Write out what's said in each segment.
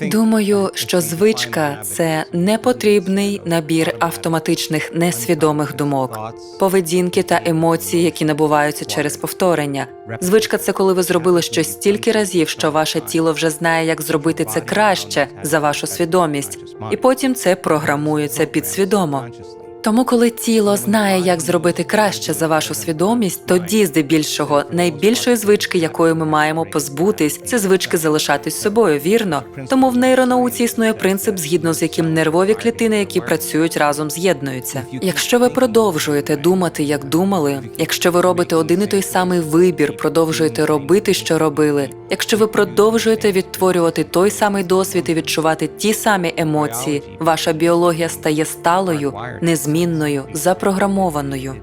Думаю, що звичка це непотрібний набір автоматичних несвідомих думок, поведінки та емоції, які набуваються через повторення. Звичка це коли ви зробили щось стільки разів, що ваше тіло вже знає, як зробити це краще за вашу свідомість, і потім це програмується підсвідомо. Тому, коли тіло знає, як зробити краще за вашу свідомість, тоді, здебільшого, найбільшої звички, якої ми маємо позбутись, це звички залишатись собою, вірно. Тому в нейронауці існує принцип, згідно з яким нервові клітини, які працюють разом, з'єднуються. Якщо ви продовжуєте думати, як думали, якщо ви робите один і той самий вибір, продовжуєте робити, що робили, якщо ви продовжуєте відтворювати той самий досвід і відчувати ті самі емоції, ваша біологія стає сталою, незмінною, запрограмованою.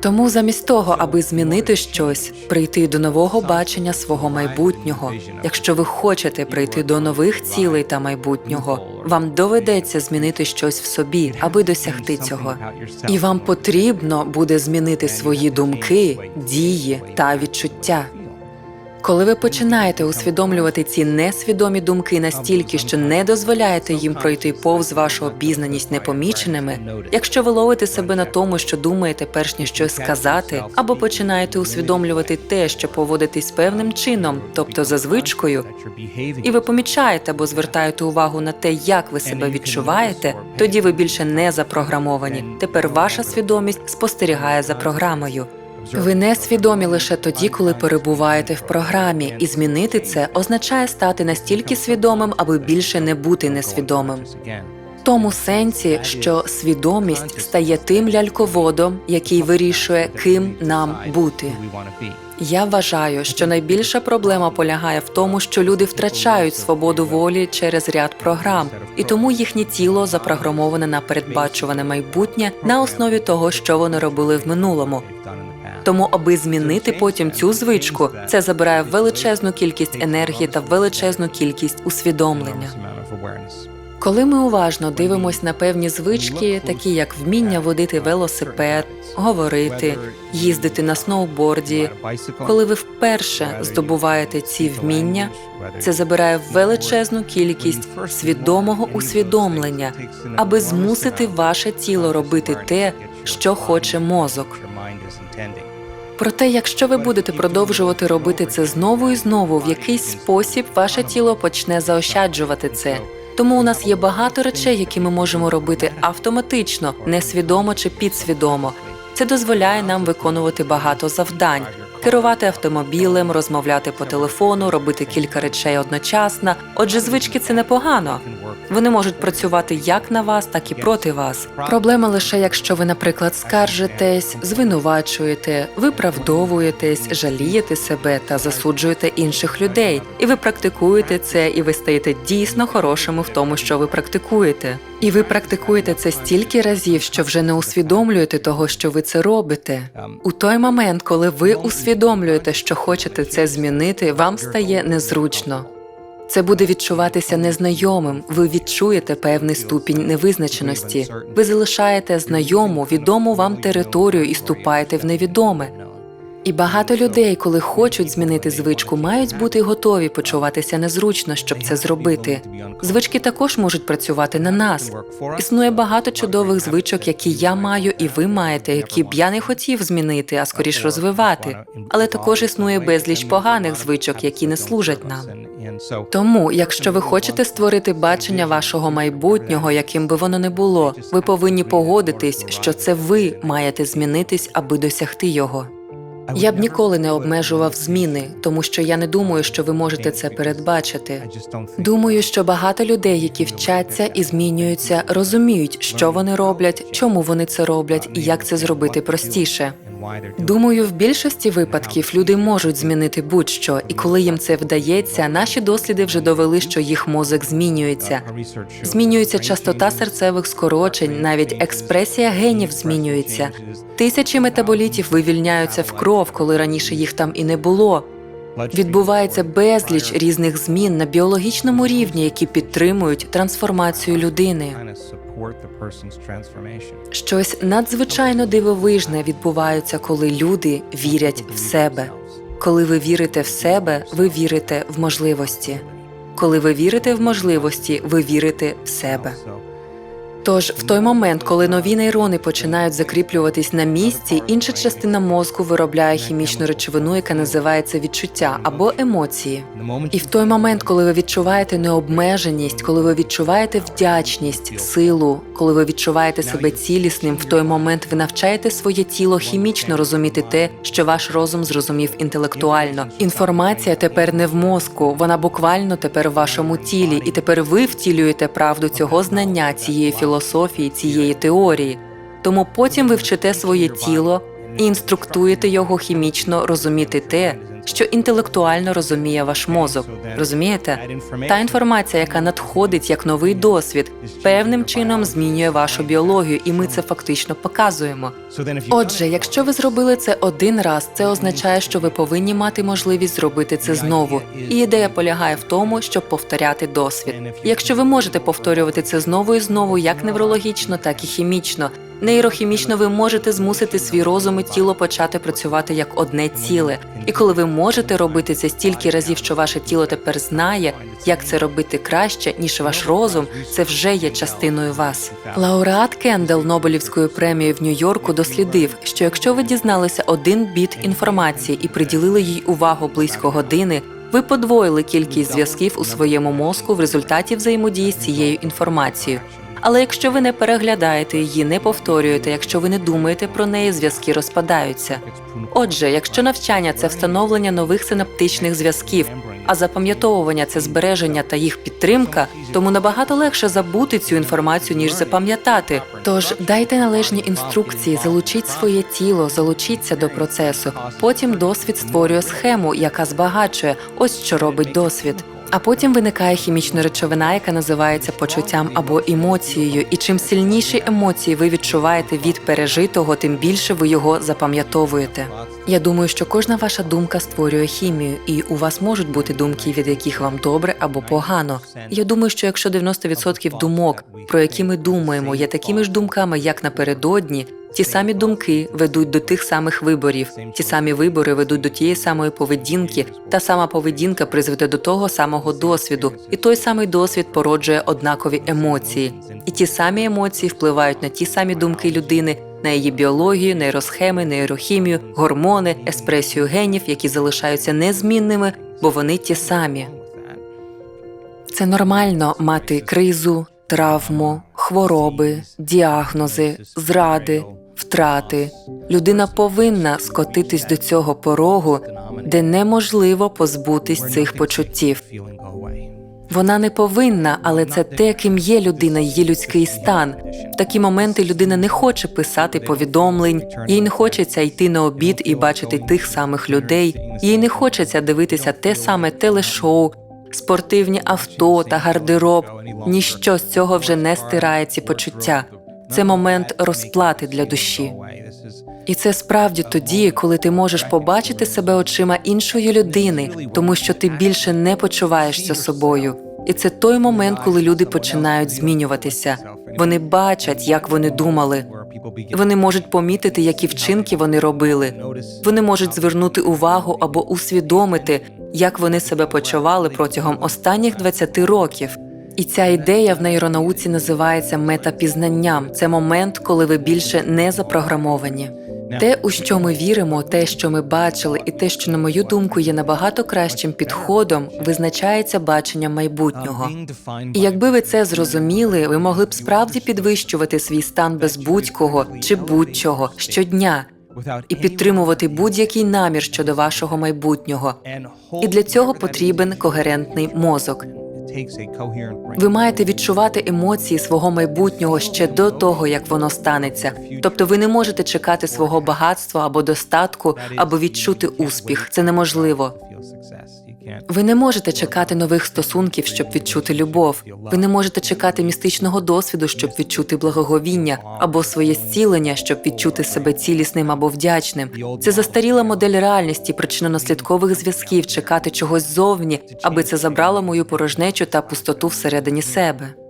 Тому замість того, аби змінити щось, прийти до нового бачення свого майбутнього. Якщо ви хочете прийти до нових цілей та майбутнього, вам доведеться змінити щось в собі, аби досягти цього. І вам потрібно буде змінити свої думки, дії та відчуття. Коли ви починаєте усвідомлювати ці несвідомі думки настільки, що не дозволяєте їм пройти повз вашу обізнаність непоміченими, якщо ви ловите себе на тому, що думаєте, перш ніж щось сказати, або починаєте усвідомлювати те, що поводитесь певним чином, тобто за звичкою, і ви помічаєте або звертаєте увагу на те, як ви себе відчуваєте, тоді ви більше не запрограмовані. Тепер ваша свідомість спостерігає за програмою. Ви не свідомі лише тоді, коли перебуваєте в програмі, і змінити це означає стати настільки свідомим, аби більше не бути несвідомим. В тому сенсі, що свідомість стає тим ляльководом, який вирішує, ким нам бути. Я вважаю, що найбільша проблема полягає в тому, що люди втрачають свободу волі через ряд програм, і тому їхнє тіло запрограмоване на передбачуване майбутнє на основі того, що вони робили в минулому. Тому, аби змінити потім цю звичку, це забирає величезну кількість енергії та величезну кількість усвідомлення. Коли ми уважно дивимось на певні звички, такі як вміння водити велосипед, говорити, їздити на сноуборді, коли ви вперше здобуваєте ці вміння, це забирає величезну кількість свідомого усвідомлення, аби змусити ваше тіло робити те, що хоче мозок. Проте, якщо ви будете продовжувати робити це знову і знову, в якийсь спосіб ваше тіло почне заощаджувати це. Тому у нас є багато речей, які ми можемо робити автоматично, несвідомо чи підсвідомо. Це дозволяє нам виконувати багато завдань, керувати автомобілем, розмовляти по телефону, робити кілька речей одночасно. Отже, звички це непогано. Вони можуть працювати як на вас, так і проти вас. Проблема лише, якщо ви, наприклад, скаржитесь, звинувачуєте, виправдовуєтесь, жалієте себе та засуджуєте інших людей. І ви практикуєте це, і ви стаєте дійсно хорошими в тому, що ви практикуєте. І ви практикуєте це стільки разів, що вже не усвідомлюєте того, що ви це робите. У той момент, коли ви усвідомлюєте, що хочете це змінити, вам стає незручно. Це буде відчуватися незнайомим. Ви відчуєте певний ступінь невизначеності. Ви залишаєте знайому, відому вам територію і ступаєте в невідоме. І багато людей, коли хочуть змінити звичку, мають бути готові почуватися незручно, щоб це зробити. Звички також можуть працювати на нас. Існує багато чудових звичок, які я маю, і ви маєте, які б я не хотів змінити, а скоріш розвивати. Але також існує безліч поганих звичок, які не служать нам. Тому, якщо ви хочете створити бачення вашого майбутнього, яким би воно не було, ви повинні погодитись, що це ви маєте змінитись, аби досягти його. Я б ніколи не обмежував зміни, тому що я не думаю, що ви можете це передбачити. Думаю, що багато людей, які вчаться і змінюються, розуміють, що вони роблять, чому вони це роблять і як це зробити простіше. Думаю, в більшості випадків люди можуть змінити будь-що, і коли їм це вдається, наші досліди вже довели, що їх мозок змінюється. Змінюється частота серцевих скорочень, навіть експресія генів змінюється. Тисячі метаболітів вивільняються в кров, коли раніше їх там і не було. Відбувається безліч різних змін на біологічному рівні, які підтримують трансформацію людини. Щось надзвичайно дивовижне відбувається, коли люди вірять в себе. Коли ви вірите в себе, ви вірите в можливості. Коли ви вірите в можливості, ви вірите в себе. Тож, в той момент, коли нові нейрони починають закріплюватись на місці, інша частина мозку виробляє хімічну речовину, яка називається відчуття або емоції. І в той момент, коли ви відчуваєте необмеженість, коли ви відчуваєте вдячність, силу, коли ви відчуваєте себе цілісним, в той момент ви навчаєте своє тіло хімічно розуміти те, що ваш розум зрозумів інтелектуально. Інформація тепер не в мозку, вона буквально тепер в вашому тілі, і тепер ви втілюєте правду цього знання, цієї філософії, цієї теорії. Тому потім ви вчите своє тіло і інструктуєте його хімічно розуміти те, що інтелектуально розуміє ваш мозок. Розумієте? Та інформація, яка надходить як новий досвід, певним чином змінює вашу біологію, і ми це фактично показуємо. Отже, якщо ви зробили це один раз, це означає, що ви повинні мати можливість зробити це знову. І ідея полягає в тому, щоб повторяти досвід. Якщо ви можете повторювати це знову і знову, як неврологічно, так і хімічно. Нейрохімічно ви можете змусити свій розум і тіло почати працювати як одне ціле. І коли ви можете робити це стільки разів, що ваше тіло тепер знає, як це робити краще, ніж ваш розум, це вже є частиною вас. Лауреат Кендел Нобелівської премії в Нью-Йорку дослідив, що якщо ви дізналися один біт інформації і приділили їй увагу близько години, ви подвоїли кількість зв'язків у своєму мозку в результаті взаємодії з цією інформацією. Але якщо ви не переглядаєте її, не повторюєте, якщо ви не думаєте про неї, зв'язки розпадаються. Отже, якщо навчання це встановлення нових синаптичних зв'язків, а запам'ятовування це збереження та їх підтримка, тому набагато легше забути цю інформацію, ніж запам'ятати. Тож дайте належні інструкції, залучіть своє тіло, залучіться до процесу. Потім досвід створює схему, яка збагачує. Ось що робить досвід. А потім виникає хімічна речовина, яка називається почуттям або емоцією. І чим сильніші емоції ви відчуваєте від пережитого, тим більше ви його запам'ятовуєте. Я думаю, що кожна ваша думка створює хімію, і у вас можуть бути думки, від яких вам добре або погано. Я думаю, що якщо 90% думок, про які ми думаємо, є такими ж думками, як напередодні. Ті самі думки ведуть до тих самих виборів, ті самі вибори ведуть до тієї самої поведінки, та сама поведінка призведе до того самого досвіду, і той самий досвід породжує однакові емоції. І ті самі емоції впливають на ті самі думки людини, на її біологію, нейросхеми, нейрохімію, гормони, еспресію генів, які залишаються незмінними, бо вони ті самі. Це нормально мати кризу, травму, хвороби, діагнози, зради, втрати. Людина повинна скотитись до цього порогу, де неможливо позбутись цих почуттів. Вона не повинна, але це те, ким є людина, її людський стан. В такі моменти людина не хоче писати повідомлень, їй не хочеться йти на обід і бачити тих самих людей, їй не хочеться дивитися те саме телешоу, спортивні авто та гардероб. Ніщо з цього вже не стирає ці почуття. Це момент розплати для душі. І це справді тоді, коли ти можеш побачити себе очима іншої людини, тому що ти більше не почуваєшся собою. І це той момент, коли люди починають змінюватися. Вони бачать, як вони думали. Вони можуть помітити, які вчинки вони робили. Вони можуть звернути увагу або усвідомити, як вони себе почували протягом останніх 20 років. І ця ідея в нейронауці називається метапізнанням. Це момент, коли ви більше не запрограмовані. Те, у що ми віримо, те, що ми бачили, і те, що, на мою думку, є набагато кращим підходом, визначається баченням майбутнього. І якби ви це зрозуміли, ви могли б справді підвищувати свій стан без будь-кого чи будь-чого щодня і підтримувати будь-який намір щодо вашого майбутнього. І для цього потрібен когерентний мозок. Ви маєте відчувати емоції свого майбутнього ще до того, як воно станеться. Тобто ви не можете чекати свого багатства або достатку, або відчути успіх. Це неможливо. Ви не можете чекати нових стосунків, щоб відчути любов. Ви не можете чекати містичного досвіду, щоб відчути благоговіння, або своє зцілення, щоб відчути себе цілісним або вдячним. Це застаріла модель реальності причинно-наслідкових зв'язків, чекати чогось зовні, аби це забрало мою порожнечу та пустоту всередині себе.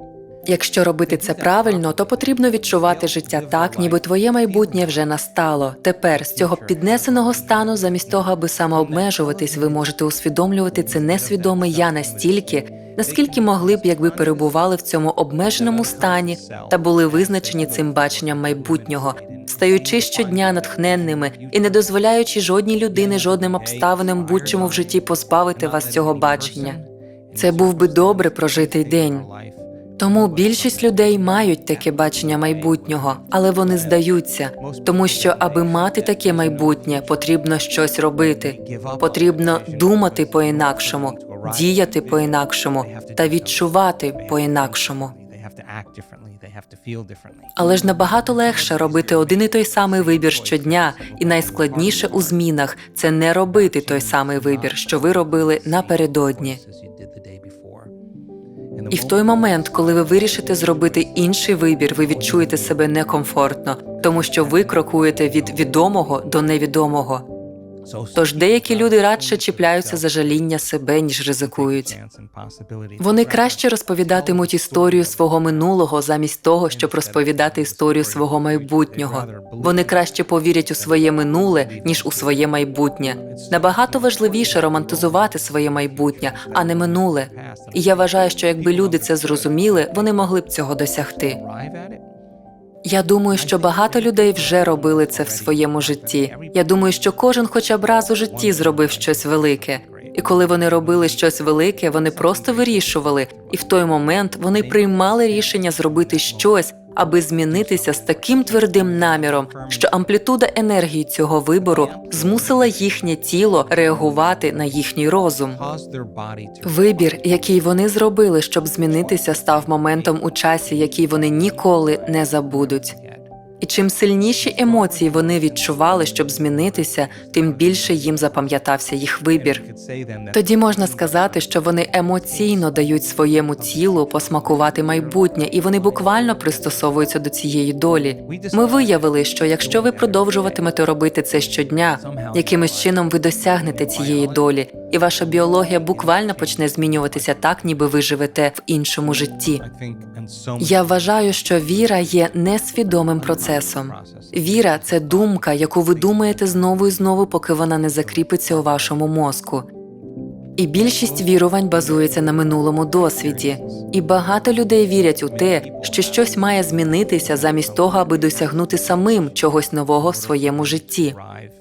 Якщо робити це правильно, то потрібно відчувати життя так, ніби твоє майбутнє вже настало. Тепер з цього піднесеного стану, замість того, аби самообмежуватись, ви можете усвідомлювати це несвідоме я настільки, наскільки могли б, якби перебували в цьому обмеженому стані та були визначені цим баченням майбутнього, стаючи щодня натхненними і не дозволяючи жодній людині, жодним обставинам будь-чому в житті позбавити вас цього бачення. Це був би добре прожитий день. Тому більшість людей мають таке бачення майбутнього, але вони здаються, тому що, аби мати таке майбутнє, потрібно щось робити. Потрібно думати по-інакшому, діяти по-інакшому та відчувати по-інакшому. Але ж набагато легше робити один і той самий вибір щодня, і найскладніше у змінах це не робити той самий вибір, що ви робили напередодні. І в той момент, коли ви вирішите зробити інший вибір, ви відчуєте себе некомфортно, тому що ви крокуєте від відомого до невідомого. Тож деякі люди радше чіпляються за жаління себе, ніж ризикують. Вони краще розповідатимуть історію свого минулого замість того, щоб розповідати історію свого майбутнього. Вони краще повірять у своє минуле, ніж у своє майбутнє. Набагато важливіше романтизувати своє майбутнє, а не минуле. І я вважаю, що якби люди це зрозуміли, вони могли б цього досягти. Я думаю, що багато людей вже робили це в своєму житті. Я думаю, що кожен хоча б раз у житті зробив щось велике. І коли вони робили щось велике, вони просто вирішували, і в той момент вони приймали рішення зробити щось, аби змінитися з таким твердим наміром, що амплітуда енергії цього вибору змусила їхнє тіло реагувати на їхній розум. Вибір, який вони зробили, щоб змінитися, став моментом у часі, який вони ніколи не забудуть. І чим сильніші емоції вони відчували, щоб змінитися, тим більше їм запам'ятався їх вибір. Тоді можна сказати, що вони емоційно дають своєму тілу посмакувати майбутнє, і вони буквально пристосовуються до цієї долі. Ми виявили, що якщо ви продовжуватимете робити це щодня, якимось чином ви досягнете цієї долі, і ваша біологія буквально почне змінюватися так, ніби ви живете в іншому житті. Я вважаю, що віра є несвідомим процесом. Віра це думка, яку ви думаєте знову і знову, поки вона не закріпиться у вашому мозку. І більшість вірувань базується на минулому досвіді, і багато людей вірять у те, що щось має змінитися замість того, аби досягнути самим чогось нового в своєму житті.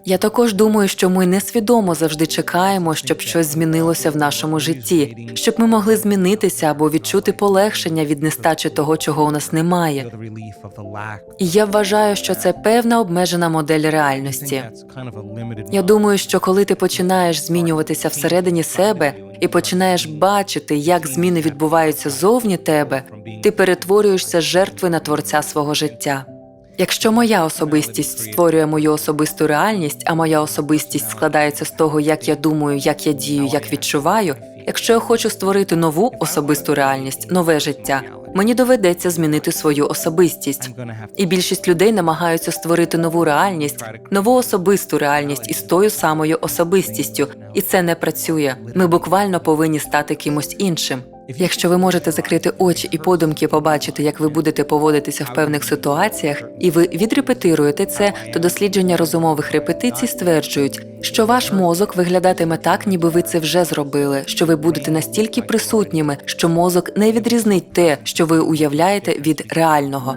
Я також думаю, що ми несвідомо завжди чекаємо, щоб щось змінилося в нашому житті, щоб ми могли змінитися або відчути полегшення від нестачі того, чого у нас немає. І я вважаю, що це певна обмежена модель реальності. Я думаю, що коли ти починаєш змінюватися всередині себе і починаєш бачити, як зміни відбуваються зовні тебе, ти перетворюєшся з жертви на творця свого життя. Якщо моя особистість створює мою особисту реальність, а моя особистість складається з того, як я думаю, як я дію, як відчуваю. Якщо я хочу створити нову особисту реальність, нове життя, мені доведеться змінити свою особистість. І більшість людей намагаються створити нову реальність, нову особисту реальність із тою самою особистістю, і це не працює. Ми буквально повинні стати кимось іншим. Якщо ви можете закрити очі і подумки побачити, як ви будете поводитися в певних ситуаціях, і ви відрепетируєте це, то дослідження розумових репетицій стверджують, що ваш мозок виглядатиме так, ніби ви це вже зробили, що ви будете настільки присутніми, що мозок не відрізнить те, що ви уявляєте від реального.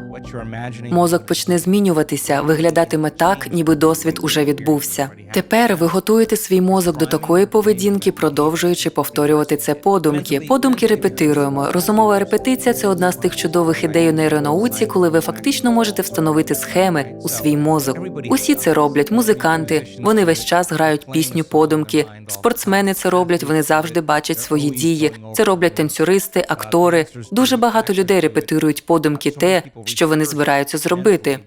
Мозок почне змінюватися, виглядатиме так, ніби досвід уже відбувся. Тепер ви готуєте свій мозок до такої поведінки, продовжуючи повторювати це подумки. Подумки репетируємо. Розумова репетиція це одна з тих чудових ідей у нейронауці, коли ви фактично можете встановити схеми у свій мозок. Усі це роблять музиканти. Вони весь час грають пісню подумки. Спортсмени це роблять. Вони завжди бачать свої дії. Це роблять танцюристи, актори. Дуже багато людей репетирують подумки те, що вони збираються зробити.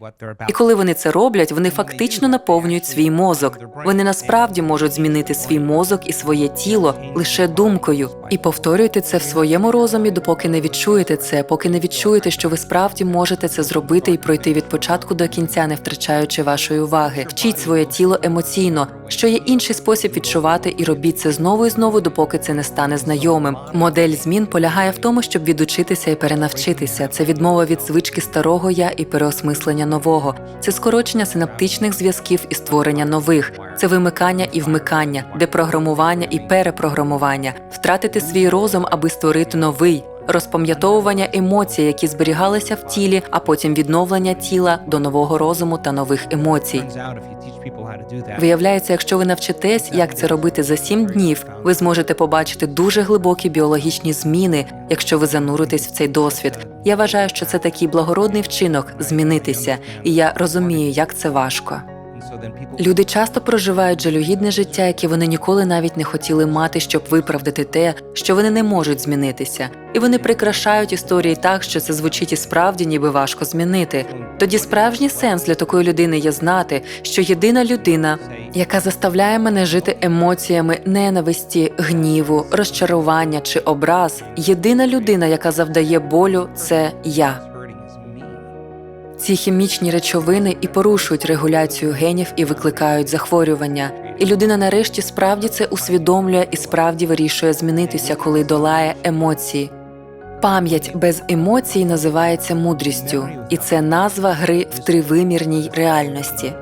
І коли вони це роблять, вони фактично наповнюють свій мозок. Вони насправді можуть змінити свій мозок і своє тіло лише думкою і повторюйте це в своєму своєму розумі, допоки не відчуєте це, поки не відчуєте, що ви справді можете це зробити і пройти від початку до кінця, не втрачаючи вашої уваги. Вчіть своє тіло емоційно, що є інший спосіб відчувати, і робіть це знову і знову, допоки це не стане знайомим. Модель змін полягає в тому, щоб відучитися і перенавчитися. Це відмова від звички старого я і переосмислення нового. Це скорочення синаптичних зв'язків і створення нових. Це вимикання і вмикання, депрограмування і перепрограмування, втратити свій розум, аби створити новий. Розпам'ятовування емоцій, які зберігалися в тілі, а потім відновлення тіла до нового розуму та нових емоцій. Виявляється, якщо ви навчитесь, як це робити за сім днів, ви зможете побачити дуже глибокі біологічні зміни, якщо ви зануритесь в цей досвід. Я вважаю, що це такий благородний вчинок змінитися, і я розумію, як це важко. Люди часто проживають жалюгідне життя, яке вони ніколи навіть не хотіли мати, щоб виправдати те, що вони не можуть змінитися, і вони прикрашають історії так, що це звучить і справді, ніби важко змінити. Тоді справжній сенс для такої людини є знати, що єдина людина, яка заставляє мене жити емоціями ненависті, гніву, розчарування чи образ, єдина людина, яка завдає болю, це я. Ці хімічні речовини і порушують регуляцію генів і викликають захворювання. І людина нарешті справді це усвідомлює і справді вирішує змінитися, коли долає емоції. Пам'ять без емоцій називається мудрістю, і це назва гри в тривимірній реальності.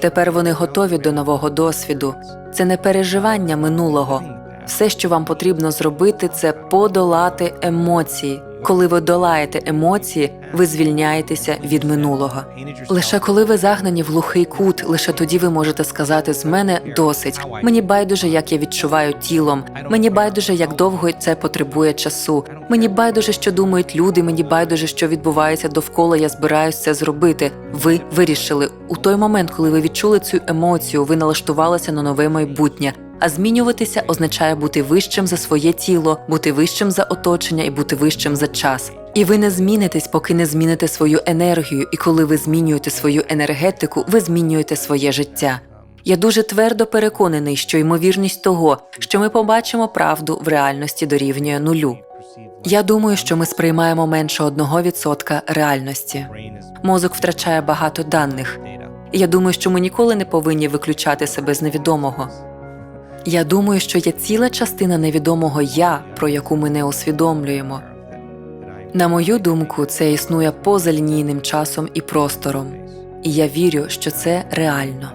Тепер вони готові до нового досвіду. Це не переживання минулого. Все, що вам потрібно зробити, це подолати емоції. Коли ви долаєте емоції, ви звільняєтеся від минулого. Лише коли ви загнані в глухий кут, лише тоді ви можете сказати з мене досить. Мені байдуже, як я відчуваю тілом. Мені байдуже, як довго це потребує часу. Мені байдуже, що думають люди. Мені байдуже, що відбувається довкола. Я збираюсь це зробити. Ви вирішили у той момент, коли ви відчули цю емоцію, ви налаштувалися на нове майбутнє. А змінюватися означає бути вищим за своє тіло, бути вищим за оточення і бути вищим за час. І ви не змінитесь, поки не зміните свою енергію. І коли ви змінюєте свою енергетику, ви змінюєте своє життя. Я дуже твердо переконаний, що ймовірність того, що ми побачимо правду в реальності дорівнює нулю. Я думаю, що ми сприймаємо менше одного відсотка реальності. Мозок втрачає багато даних. Я думаю, що ми ніколи не повинні виключати себе з невідомого. Я думаю, що є ціла частина невідомого я, про яку ми не усвідомлюємо. На мою думку, це існує поза лінійним часом і простором, і я вірю, що це реально.